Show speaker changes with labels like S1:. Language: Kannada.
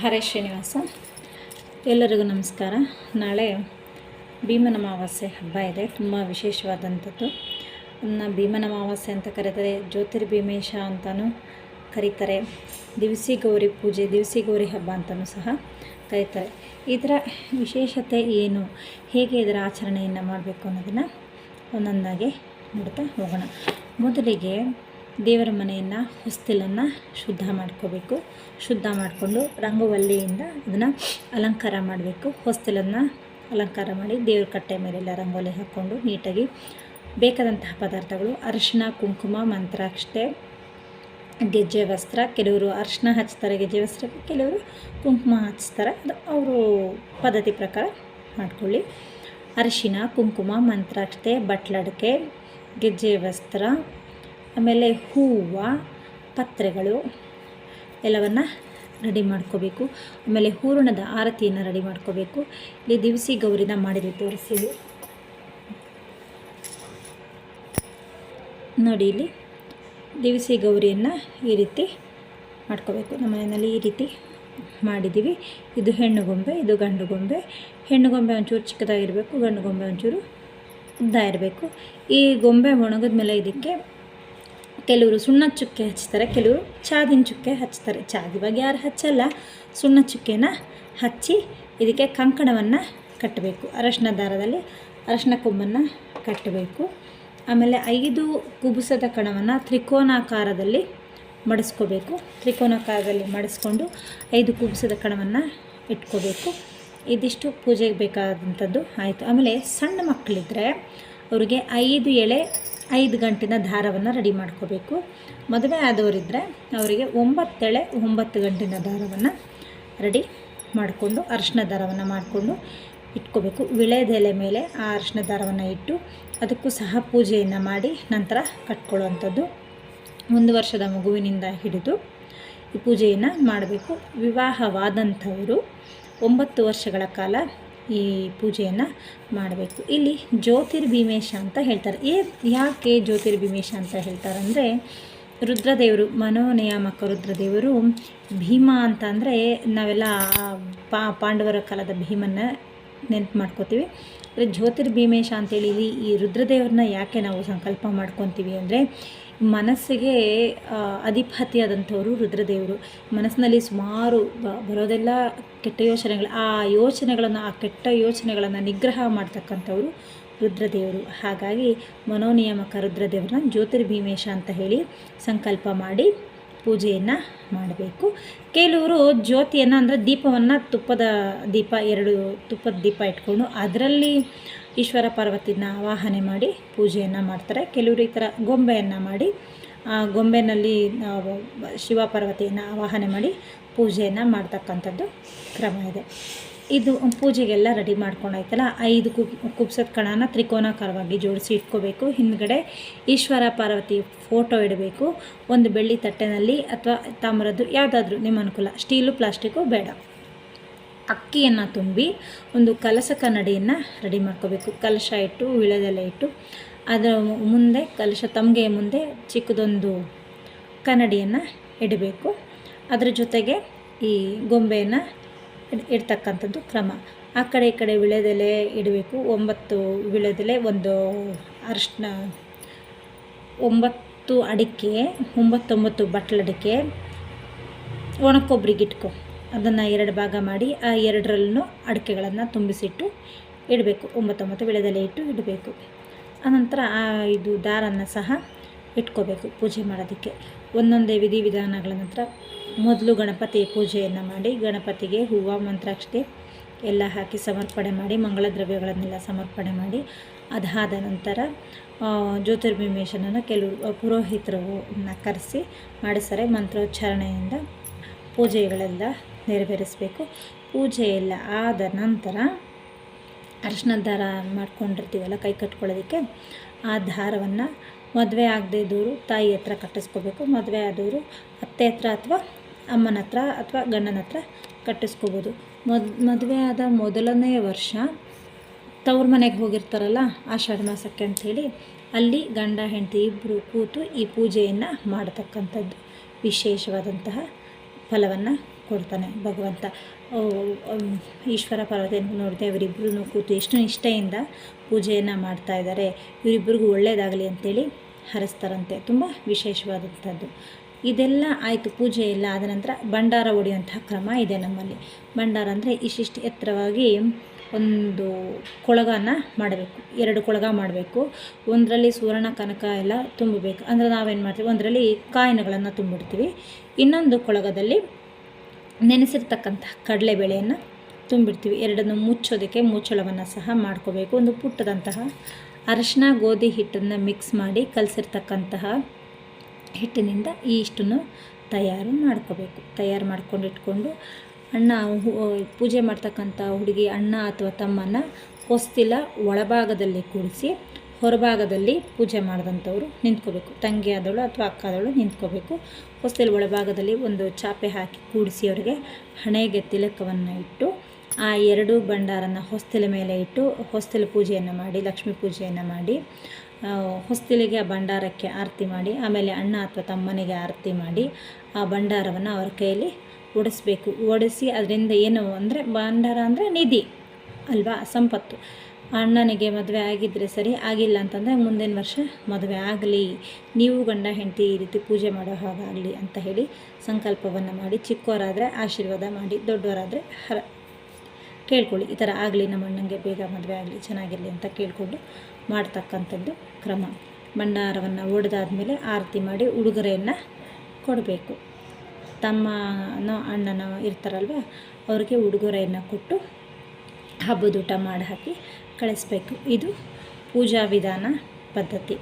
S1: ಹರೇ ಶ್ರೀನಿವಾಸ. ಎಲ್ಲರಿಗೂ ನಮಸ್ಕಾರ. ನಾಳೆ ಭೀಮನ ಅಮಾವಾಸ್ಯೆ ಹಬ್ಬ ಇದೆ. ತುಂಬ ವಿಶೇಷವಾದಂಥದ್ದು. ಭೀಮನ ಅಮಾವಾಸ್ಯೆ ಅಂತ ಕರೀತಾರೆ. ಜ್ಯೋತಿರ್ಭೀಮೇಶ ಅಂತಲೂ ಕರೀತಾರೆ. ದಿವಸಿ ಗೌರಿ ಪೂಜೆ, ದಿವಸಿ ಗೌರಿ ಹಬ್ಬ ಅಂತಲೂ ಸಹ ಕರೀತಾರೆ. ಇದರ ವಿಶೇಷತೆ ಏನು? ಹೇಗೆ ಇದರ ಆಚರಣೆಯನ್ನು ಮಾಡಬೇಕು ಅನ್ನೋದನ್ನು ಒಂದೊಂದಾಗಿ ನೋಡ್ತಾ ಹೋಗೋಣ. ಮೊದಲಿಗೆ ದೇವರ ಮನೆಯನ್ನು, ಹೊಸ್ತಿಲನ್ನು ಶುದ್ಧ ಮಾಡ್ಕೋಬೇಕು. ಶುದ್ಧ ಮಾಡಿಕೊಂಡು ರಂಗವಲ್ಲಿಯಿಂದ ಅದನ್ನು ಅಲಂಕಾರ ಮಾಡಬೇಕು. ಹೊಸ್ತಿಲನ್ನು ಅಲಂಕಾರ ಮಾಡಿ ದೇವ್ರ ಕಟ್ಟೆ ಮೇಲೆಲ್ಲ ರಂಗೋಲಿ ಹಾಕ್ಕೊಂಡು ನೀಟಾಗಿ ಬೇಕಾದಂತಹ ಪದಾರ್ಥಗಳು ಅರಿಶಿನ ಕುಂಕುಮ, ಮಂತ್ರಾಕ್ಷತೆ, ಗೆಜ್ಜೆ ವಸ್ತ್ರ, ಕೆಲವರು ಅರಿಶಿನ ಹಚ್ತಾರೆ, ಗೆಜ್ಜೆ ವಸ್ತ್ರ, ಕೆಲವರು ಕುಂಕುಮ ಹಚ್ತಾರೆ. ಅದು ಅವರು ಪದ್ಧತಿ ಪ್ರಕಾರ ಮಾಡ್ಕೊಳ್ಳಿ. ಅರಿಶಿನ ಕುಂಕುಮ, ಮಂತ್ರಾಕ್ಷತೆ, ಬಟ್ಲಡಿಕೆ, ಗೆಜ್ಜೆ ವಸ್ತ್ರ ಆಮೇಲೆ ಹೂವು, ಪತ್ರೆಗಳು ಎಲ್ಲವನ್ನು ರೆಡಿ ಮಾಡ್ಕೋಬೇಕು. ಆಮೇಲೆ ಹೂರಣದ ಆರತಿಯನ್ನು ರೆಡಿ ಮಾಡ್ಕೋಬೇಕು. ಇಲ್ಲಿ ದಿವಸಿ ಗೌರಿನ ಮಾಡಿದ್ವಿ ತೋರಿಸಿದ್ವಿ ನೋಡಿ ಇಲ್ಲಿ ದಿವಸಿ ಗೌರಿಯನ್ನು ಈ ರೀತಿ ಮಾಡ್ಕೋಬೇಕು. ನಮ್ಮ ಮನೆಯಲ್ಲಿ ಈ ರೀತಿ ಮಾಡಿದ್ದೀವಿ. ಇದು ಹೆಣ್ಣು ಗೊಂಬೆ, ಇದು ಗಂಡು ಗೊಂಬೆ. ಹೆಣ್ಣು ಗೊಂಬೆ ಒಂಚೂರು ಚಿಕ್ಕದಾಗಿರಬೇಕು, ಗಂಡು ಗೊಂಬೆ ಒಂಚೂರು ಉದ್ದ ಇರಬೇಕು ಈ ಗೊಂಬೆ ಒಣಗಿದ ಮೇಲೆ ಇದಕ್ಕೆ ಕೆಲವರು ಸುಣ್ಣ ಚುಕ್ಕೆ ಹಚ್ತಾರೆ, ಕೆಲವರು ಚಾದಿನ ಚುಕ್ಕೆ ಹಚ್ತಾರೆ. ಚಾದಿ ಬಗ್ಗೆ ಯಾರು ಹಚ್ಚಲ್ಲ. ಸುಣ್ಣ ಚುಕ್ಕೆನ ಹಚ್ಚಿ ಇದಕ್ಕೆ ಕಂಕಣವನ್ನು ಕಟ್ಟಬೇಕು. ಅರಶಿನ ದಾರದಲ್ಲಿ ಅರಶಿನ ಕೊಂಬನ್ನು ಕಟ್ಟಬೇಕು. ಆಮೇಲೆ ಐದು ಕುಬುಸದ ಕಣವನ್ನು ತ್ರಿಕೋನಾಕಾರದಲ್ಲಿ ಮಡಿಸ್ಕೋಬೇಕು. ತ್ರಿಕೋನಾಕಾರದಲ್ಲಿ ಮಡಿಸ್ಕೊಂಡು ಐದು ಕುಬುಸದ ಕಣವನ್ನು ಇಟ್ಕೋಬೇಕು. ಇದಿಷ್ಟು ಪೂಜೆಗೆ ಬೇಕಾದಂಥದ್ದು. ಆಯಿತು. ಆಮೇಲೆ ಸಣ್ಣ ಮಕ್ಕಳಿದ್ರೆ ಅವರಿಗೆ ಐದು ಎಳೆ ಐದು ಗಂಟಿನ ದಾರವನ್ನು ರೆಡಿ ಮಾಡ್ಕೋಬೇಕು. ಮದುವೆ ಆದವರಿದ್ದರೆ ಅವರಿಗೆ ಒಂಬತ್ತೆಳೆ ಒಂಬತ್ತು ಗಂಟಿನ ದಾರವನ್ನು ರೆಡಿ ಮಾಡಿಕೊಂಡು ಅರಿಶಿನ ದಾರವನ್ನು ಮಾಡಿಕೊಂಡು ಇಟ್ಕೋಬೇಕು. ವಿಳೆದೆಲೆ ಮೇಲೆ ಆ ಅರಿಶಿನ ದಾರವನ್ನು ಇಟ್ಟು ಅದಕ್ಕೂ ಸಹ ಪೂಜೆಯನ್ನು ಮಾಡಿ ನಂತರ ಕಟ್ಕೊಳ್ಳುವಂಥದ್ದು. ಒಂದು ವರ್ಷದ ಮಗುವಿನಿಂದ ಹಿಡಿದು ಈ ಪೂಜೆಯನ್ನು ಮಾಡಬೇಕು. ವಿವಾಹವಾದಂಥವರು ಒಂಬತ್ತು ವರ್ಷಗಳ ಕಾಲ ಈ ಪೂಜೆಯನ್ನು ಮಾಡಬೇಕು. ಇಲ್ಲಿ ಜ್ಯೋತಿರ್ಭೀಮೇಶ ಅಂತ ಹೇಳ್ತಾರೆ. ಏ, ಯಾಕೆ ಜ್ಯೋತಿರ್ಭೀಮೇಶ ಅಂತ ಹೇಳ್ತಾರೆ ಅಂದರೆ ರುದ್ರದೇವರು, ಮನೋನಿಯಾಮಕ ರುದ್ರದೇವರು ಭೀಮ ಅಂತ ಅಂದರೆ ನಾವೆಲ್ಲ ಪಾ, ಪಾಂಡವರ ಕಾಲದ ಭೀಮನ್ನ ನೆನಪು ಮಾಡ್ಕೋತೀವಿ. ಅಂದರೆ ಜ್ಯೋತಿರ್ಭೀಮೇಶ ಅಂತೇಳಿ ಈ ರುದ್ರದೇವ್ರನ್ನ ಯಾಕೆ ನಾವು ಸಂಕಲ್ಪ ಮಾಡ್ಕೊತೀವಿ ಅಂದರೆ ಮನಸ್ಸಿಗೆ ಅಧಿಪತಿಯಾದಂಥವರು ರುದ್ರದೇವರು. ಮನಸ್ಸಿನಲ್ಲಿ ಸುಮಾರು ಬರೋದೆಲ್ಲ ಕೆಟ್ಟ ಯೋಚನೆಗಳು. ಆ ಯೋಚನೆಗಳನ್ನು, ಆ ಕೆಟ್ಟ ಯೋಚನೆಗಳನ್ನು ನಿಗ್ರಹ ಮಾಡ್ತಕ್ಕಂಥವ್ರು ರುದ್ರದೇವರು. ಹಾಗಾಗಿ ಮನೋನಿಯಾಮಕ ರುದ್ರದೇವರನ್ನ ಜ್ಯೋತಿರ್ಭೀಮೇಶ ಅಂತ ಹೇಳಿ ಸಂಕಲ್ಪ ಮಾಡಿ ಪೂಜೆಯನ್ನು ಮಾಡಬೇಕು. ಕೆಲವರು ಜ್ಯೋತಿಯನ್ನು ಅಂದರೆ ದೀಪವನ್ನು ತುಪ್ಪದ ದೀಪ, ಎರಡು ತುಪ್ಪದ ದೀಪ ಇಟ್ಕೊಂಡು ಅದರಲ್ಲಿ ಈಶ್ವರ ಪಾರ್ವತಿನ ಆವಾಹನೆ ಮಾಡಿ ಪೂಜೆಯನ್ನು ಮಾಡ್ತಾರೆ. ಕೆಲವರು ಈ ಥರ ಗೊಂಬೆಯನ್ನು ಮಾಡಿ, ಆ ಗೊಂಬೆನಲ್ಲಿ ಶಿವ ಪಾರ್ವತಿಯನ್ನು ಆವಾಹನೆ ಮಾಡಿ ಪೂಜೆಯನ್ನು ಮಾಡ್ತಕ್ಕಂಥದ್ದು ಕ್ರಮ ಇದೆ. ಇದು ಪೂಜೆಗೆಲ್ಲ ರೆಡಿ ಮಾಡ್ಕೊಂಡಾಯ್ತಲ್ಲ ಐದು ಕುಬ್, ಕುಬ್ಸದ ಕಣನ ತ್ರಿಕೋನಾಕಾರವಾಗಿ ಜೋಡಿಸಿ ಇಟ್ಕೋಬೇಕು. ಹಿಂದ್ಗಡೆ ಈಶ್ವರ ಪಾರ್ವತಿ ಫೋಟೋ ಇಡಬೇಕು. ಒಂದು ಬೆಳ್ಳಿ ತಟ್ಟೆನಲ್ಲಿ ಅಥವಾ ತಾಮ್ರದ್ದು ಯಾವುದಾದ್ರೂ, ನಿಮ್ಮ ಅನುಕೂಲ. ಸ್ಟೀಲು ಪ್ಲಾಸ್ಟಿಕ್ಕು ಬೇಡ. ಅಕ್ಕಿಯನ್ನು ತುಂಬಿ ಒಂದು ಕಲಸ ಕನ್ನಡಿಯನ್ನು ರೆಡಿ ಮಾಡ್ಕೋಬೇಕು. ಕಲಶ ಇಟ್ಟು ವಿಳೆದೆಲೆ ಇಟ್ಟು, ಅದರ ಮುಂದೆ, ಕಲಶ ತಮಗೆ ಮುಂದೆ ಚಿಕ್ಕದೊಂದು ಕನ್ನಡಿಯನ್ನು ಇಡಬೇಕು. ಅದರ ಜೊತೆಗೆ ಈ ಗೊಂಬೆಯನ್ನು ಇಡ್ತಕ್ಕಂಥದ್ದು ಕ್ರಮ. ಆ ಕಡೆ ಈ ಕಡೆ ವಿಳೆದೆಲೆ ಇಡಬೇಕು. ಒಂಬತ್ತು ವಿಳೆದೆಲೆ ಒಂದು ಅರಿಶಿನ, ಒಂಬತ್ತು ಅಡಿಕೆ, ಒಂಬತ್ತೊಂಬತ್ತು ಬಟ್ಲಡಿಕೆ ಒಣಕೊಬ್ಬರಿಗೆ ಇಟ್ಕೊ. ಅದನ್ನು ಎರಡು ಭಾಗ ಮಾಡಿ ಆ ಎರಡರಲ್ಲೂ ಅಡಿಕೆಗಳನ್ನು ತುಂಬಿಸಿಟ್ಟು ಇಡಬೇಕು. ಒಂಬತ್ತೊಂಬತ್ತು ಬೆಳೆದಲ್ಲೇ ಇಟ್ಟು ಇಡಬೇಕು. ಆನಂತರ ಆ ಇದು ದಾರನ್ನು ಸಹ ಇಟ್ಕೋಬೇಕು ಪೂಜೆ ಮಾಡೋದಕ್ಕೆ. ಒಂದೊಂದೇ ವಿಧಿವಿಧಾನಗಳ ನಂತರ ಮೊದಲು ಗಣಪತಿ ಪೂಜೆಯನ್ನು ಮಾಡಿ, ಗಣಪತಿಗೆ ಹೂವು, ಮಂತ್ರಾಕ್ಷತೆ ಎಲ್ಲ ಹಾಕಿ ಸಮರ್ಪಣೆ ಮಾಡಿ, ಮಂಗಳ ದ್ರವ್ಯಗಳನ್ನೆಲ್ಲ ಸಮರ್ಪಣೆ ಮಾಡಿ, ಅದಾದ ನಂತರ ಜ್ಯೋತಿರ್ಭಿಮೇಶನನ್ನು ಕೆಲವು ಪುರೋಹಿತರನ್ನ ಕರೆಸಿ ಮಾಡಿಸ್ತಾರೆ. ಮಂತ್ರೋಚ್ಚಾರಣೆಯಿಂದ ಪೂಜೆಗಳೆಲ್ಲ ನೆರವೇರಿಸಬೇಕು. ಪೂಜೆ ಎಲ್ಲ ಆದ ನಂತರ ಅರಿಶಿನ ದಾರ ಮಾಡ್ಕೊಂಡಿರ್ತೀವಲ್ಲ ಕೈ ಕಟ್ಕೊಳ್ಳೋದಕ್ಕೆ, ಆ ದಾರವನ್ನು ಮದುವೆ ಆಗದೇ ಇದ್ದವರು ತಾಯಿ ಹತ್ರ ಕಟ್ಟಿಸ್ಕೋಬೇಕು. ಮದುವೆ ಆದವರು ಅತ್ತೆ ಹತ್ರ ಅಥವಾ ಅಮ್ಮನ ಹತ್ರ ಅಥವಾ ಗಂಡನ ಹತ್ರ ಕಟ್ಟಿಸ್ಕೋಬೋದು. ಮದ್, ಮದುವೆ ಆದ ಮೊದಲನೇ ವರ್ಷ ತವ್ರ ಮನೆಗೆ ಹೋಗಿರ್ತಾರಲ್ಲ ಆಷಾಢ ಮಾಸಕ್ಕೆ ಅಂಥೇಳಿ, ಅಲ್ಲಿ ಗಂಡ, ಹೆಂಡತಿ ಇಬ್ಬರು ಕೂತು ಈ ಪೂಜೆಯನ್ನು ಮಾಡತಕ್ಕಂಥದ್ದು ವಿಶೇಷವಾದಂತಹ ಫಲವನ್ನು ಕೊಡ್ತಾನೆ ಭಗವಂತ. ಈಶ್ವರ ಪಾರ್ವತಿಯನ್ನು ನೋಡಿದೆ ಅವರಿಬ್ಬರೂ ಕೂತು ಎಷ್ಟು ನಿಷ್ಠೆಯಿಂದ ಪೂಜೆಯನ್ನು ಮಾಡ್ತಾ ಇದ್ದಾರೆ. ಇವರಿಬ್ಬರಿಗೂ ಒಳ್ಳೆಯದಾಗಲಿ ಅಂತೇಳಿ ಹರಿಸ್ತಾರಂತೆ. ತುಂಬ ವಿಶೇಷವಾದಂಥದ್ದು. ಇದೆಲ್ಲ ಆಯಿತು, ಪೂಜೆ ಎಲ್ಲ ಆದ ನಂತರ ಭಂಡಾರ ಹೊಡೆಯುವಂತಹ ಕ್ರಮ ಇದೆ ನಮ್ಮಲ್ಲಿ. ಭಂಡಾರ ಅಂದರೆ ಇಷ್ಟಿಷ್ಟು ಎತ್ತರವಾಗಿ ಒಂದು ಕೊಳಗನ ಮಾಡಬೇಕು. ಎರಡು ಕೊಳಗ ಮಾಡಬೇಕು. ಒಂದರಲ್ಲಿ ಸುವರ್ಣ, ಕನಕ ಎಲ್ಲ ತುಂಬಬೇಕು. ಅಂದರೆ ನಾವೇನು ಮಾಡ್ತೀವಿ? ಒಂದರಲ್ಲಿ ಕಾಯಿನಗಳನ್ನು ತುಂಬಿಡ್ತೀವಿ. ಇನ್ನೊಂದು ಕೊಳಗದಲ್ಲಿ ನೆನೆಸಿರ್ತಕ್ಕಂಥ ಕಡಲೆಬೇಳೆಯನ್ನು ತುಂಬಿಡ್ತೀವಿ. ಎರಡನ್ನು ಮುಚ್ಚೋದಕ್ಕೆ ಮುಚ್ಚಳವನ್ನು ಸಹ ಮಾಡ್ಕೋಬೇಕು. ಒಂದು ಪುಟ್ಟದಂತಹ ಅರಶಿನ, ಗೋಧಿ ಹಿಟ್ಟನ್ನು ಮಿಕ್ಸ್ ಮಾಡಿ ಕಲಸಿರ್ತಕ್ಕಂತಹ ಹಿಟ್ಟಿನಿಂದ ಈ ಇಷ್ಟನ್ನು ತಯಾರು ಮಾಡ್ಕೋಬೇಕು. ತಯಾರು ಮಾಡ್ಕೊಂಡು ಇಟ್ಕೊಂಡು ಅಣ್ಣ ಪೂಜೆ ಮಾಡ್ತಕ್ಕಂಥ ಹುಡುಗಿ ಅಣ್ಣ ಅಥವಾ ತಮ್ಮನ್ನು ಕೊಸ್ತಿಲ ಒಳಭಾಗದಲ್ಲಿ ಕೂಡಿಸಿ ಹೊರಭಾಗದಲ್ಲಿ ಪೂಜೆ ಮಾಡಿದಂಥವ್ರು ನಿಂತ್ಕೋಬೇಕು. ತಂಗಿ ಆದವಳು ಅಥವಾ ಅಕ್ಕ ಆದವಳು ನಿಂತ್ಕೋಬೇಕು. ಹೊಸ್ತಿಲ ಒಳಭಾಗದಲ್ಲಿ ಒಂದು ಚಾಪೆ ಹಾಕಿ ಕೂಡಿಸಿ ಅವರಿಗೆ ಹಣೆಗೆ ತಿಲಕವನ್ನು ಇಟ್ಟು, ಆ ಎರಡು ಭಂಡಾರನ ಹೊಸ್ತಿಲ ಮೇಲೆ ಇಟ್ಟು ಹೊಸ್ತಿಲ ಪೂಜೆಯನ್ನು ಮಾಡಿ, ಲಕ್ಷ್ಮೀ ಪೂಜೆಯನ್ನು ಮಾಡಿ ಹೊಸ್ತಿಲಿಗೆ ಆ ಭಂಡಾರಕ್ಕೆ ಆರತಿ ಮಾಡಿ, ಆಮೇಲೆ ಅಣ್ಣ ಅಥವಾ ತಮ್ಮನಿಗೆ ಆರತಿ ಮಾಡಿ, ಆ ಭಂಡಾರವನ್ನು ಅವರ ಕೈಯಲ್ಲಿ ಓಡಿಸ್ಬೇಕು ಓಡಿಸಿ ಅದರಿಂದ ಏನು ಅಂದರೆ ಭಂಡಾರ ಅಂದರೆ ನಿಧಿ ಅಲ್ವಾ? ಸಂಪತ್ತು. ಅಣ್ಣನಿಗೆ ಮದುವೆ ಆಗಿದ್ದರೆ ಸರಿ, ಆಗಿಲ್ಲ ಅಂತಂದರೆ ಮುಂದಿನ ವರ್ಷ ಮದುವೆ ಆಗಲಿ. ನೀವು ಗಂಡ, ಹೆಂಡತಿ ಈ ರೀತಿ ಪೂಜೆ ಮಾಡೋ ಹಾಗಾಗಲಿ ಅಂತ ಹೇಳಿ ಸಂಕಲ್ಪವನ್ನು ಮಾಡಿ ಚಿಕ್ಕವರಾದರೆ ಆಶೀರ್ವಾದ ಮಾಡಿ ದೊಡ್ಡವರಾದರೆ ಹರ ಕೇಳ್ಕೊಳ್ಳಿ. ಈ ಥರ ಆಗಲಿ, ನಮ್ಮ ಅಣ್ಣಂಗೆ ಬೇಗ ಮದುವೆ ಆಗಲಿ, ಚೆನ್ನಾಗಿರಲಿ ಅಂತ ಕೇಳಿಕೊಂಡು ಮಾಡ್ತಕ್ಕಂಥದ್ದು ಕ್ರಮ. ಭಂಡಾರವನ್ನು ಒಡೆದಾದ್ಮೇಲೆ ಆರತಿ ಮಾಡಿ ಉಡುಗೊರೆಯನ್ನು ಕೊಡಬೇಕು. ತಮ್ಮನೋ ಅಣ್ಣನೋ ಇರ್ತಾರಲ್ವ, ಅವ್ರಿಗೆ ಉಡುಗೊರೆಯನ್ನು ಕೊಟ್ಟು ಹಬ್ಬದೂಟ ಮಾಡಿ ಹಾಕಿ ಕಳಿಸ್ಬೇಕು. ಇದು ಪೂಜಾ ವಿಧಾನ ಪದ್ಧತಿ.